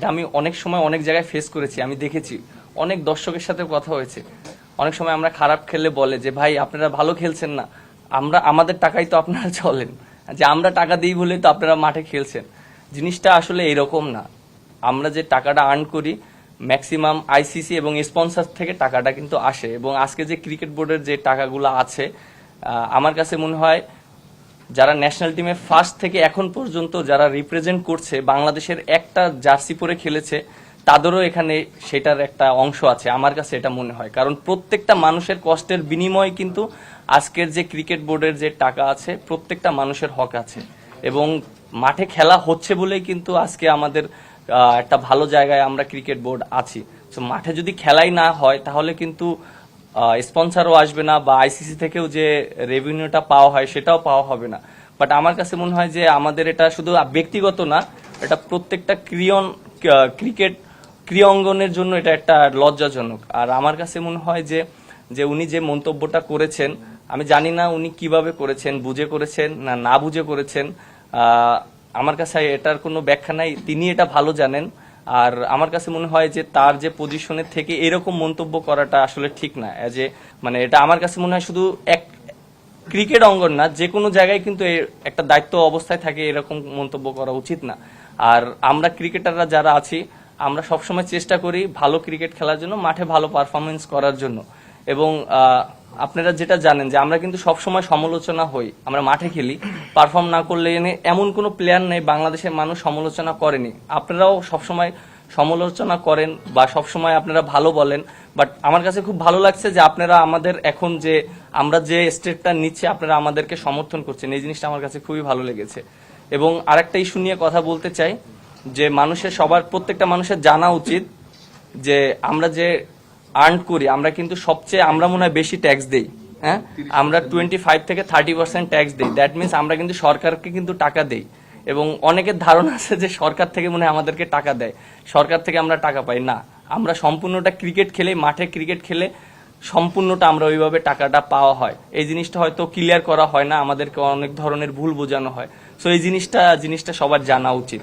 এটা আমি অনেক সময় অনেক জায়গায় ফেস করেছি, আমি দেখেছি। অনেক দর্শকের সাথে কথা হয়েছে। অনেক সময় আমরা খারাপ খেললে বলে যে, ভাই, আপনারা ভালো খেলছেন না। আমরা, আমাদের টাকাই তো আপনারা চলেন। যে আমরা টাকা দিই বলেই তো আপনারা মাঠে খেলছেন। জিনিসটা আসলে এরকম না। আমরা যে টাকাটা আর্ন করি ম্যাক্সিমাম আইসিসি এবং স্পন্সর থেকে টাকাটা কিন্তু আসে। এবং আজকে যে ক্রিকেট বোর্ডের যে টাকাগুলো আছে আমার কাছে মনে হয় যারা ন্যাশনাল টিমে ফার্স্ট থেকে এখন পর্যন্ত যারা রিপ্রেজেন্ট করছে, বাংলাদেশের একটা জার্সি পরে খেলেছে, তাদেরও এখানে সেটার একটা অংশ আছে। আমার কাছে এটা মনে হয়। কারণ প্রত্যেকটা মানুষের কষ্টের বিনিময়ে কিন্তু আজকের যে ক্রিকেট বোর্ডের যে টাকা আছে, প্রত্যেকটা মানুষের হক আছে। এবং মাঠে খেলা হচ্ছে বলেই কিন্তু আজকে আমাদের একটা ভালো জায়গায় আমরা ক্রিকেট বোর্ড আছি। তো মাঠে যদি খেলাই না হয়, তাহলে কিন্তু স্পন্সারও আসবে না বা আইসিসি থেকেও যে রেভিনিউটা পাওয়া হয় সেটাও পাওয়া হবে না। বাট আমার কাছে মনে হয় যে আমাদের এটা শুধু ব্যক্তিগত না, এটা প্রত্যেকটা ক্রিয়ন ক্রিকেট ক্রিয়া অঙ্গনের জন্য এটা একটা লজ্জাজনক। আর আমার কাছে মনে হয় যে যে উনি যে মন্তব্যটা করেছেন, আমি জানি না উনি কীভাবে করেছেন, বুঝে করেছেন না না বুঝে করেছেন। আমার কাছে এটার কোনো ব্যাখ্যা নাই। তিনি এটা ভালো জানেন। আর আমার কাছে মনে হয় যে তার যে পজিশনের থেকে এরকম মন্তব্য করাটা আসলে ঠিক না। এ মানে এটা আমার কাছে মনে হয় শুধু এক ক্রিকেট অঙ্গন না, যে কোনো জায়গায় কিন্তু একটা দায়িত্ব অবস্থায় থাকে এরকম মন্তব্য করা উচিত না। আর আমরা ক্রিকেটাররা যারা আছি, আমরা সবসময় চেষ্টা করি ভালো ক্রিকেট খেলার জন্য, মাঠে ভালো পারফরমেন্স করার জন্য। এবং আপনারা যেটা জানেন যে আমরা কিন্তু সবসময় সমালোচনা হই, আমরা মাঠে খেলি পারফর্ম না করলে এনে এমন কোনো প্লেয়ার নেই, বাংলাদেশের মানুষ সমালোচনা করেনি। আপনারাও সবসময় সমালোচনা করেন বা সবসময় আপনারা ভালো বলেন বাট আমার কাছে খুব ভালো লাগছে যে আপনারা আমাদের এখন যে, আমরা যে স্টেপটা নিচ্ছি, আপনারা আমাদেরকে সমর্থন করছেন। এই জিনিসটা আমার কাছে খুবই ভালো লেগেছে। এবং আরেকটা ইস্যু নিয়ে কথা বলতে চাই, যে মানুষের সবার, প্রত্যেকটা মানুষের জানা উচিত যে আমরা যে আর্ন করি আমরা কিন্তু সবচেয়ে আমরা মনে হয় বেশি ট্যাক্স দেই হ্যাঁ? আমরা টোয়েন্টি ফাইভ থেকে থার্টি পার্সেন্ট ট্যাক্স দিই দ্যাট মিনস আমরা কিন্তু সরকারকে কিন্তু টাকা দেই। এবং অনেকের ধারণা আছে যে সরকার থেকে মনে হয় আমাদেরকে টাকা দেয়। সরকার থেকে আমরা টাকা পাই না। আমরা সম্পূর্ণটা ক্রিকেট খেলে মাঠে ক্রিকেট খেলে সম্পূর্ণটা আমরা ওইভাবে টাকাটা পাওয়া হয়। এই জিনিসটা হয়তো ক্লিয়ার করা হয় না আমাদেরকে অনেক ধরনের ভুল বোঝানো হয়। সো এই জিনিসটা জিনিসটা সবার জানা উচিত।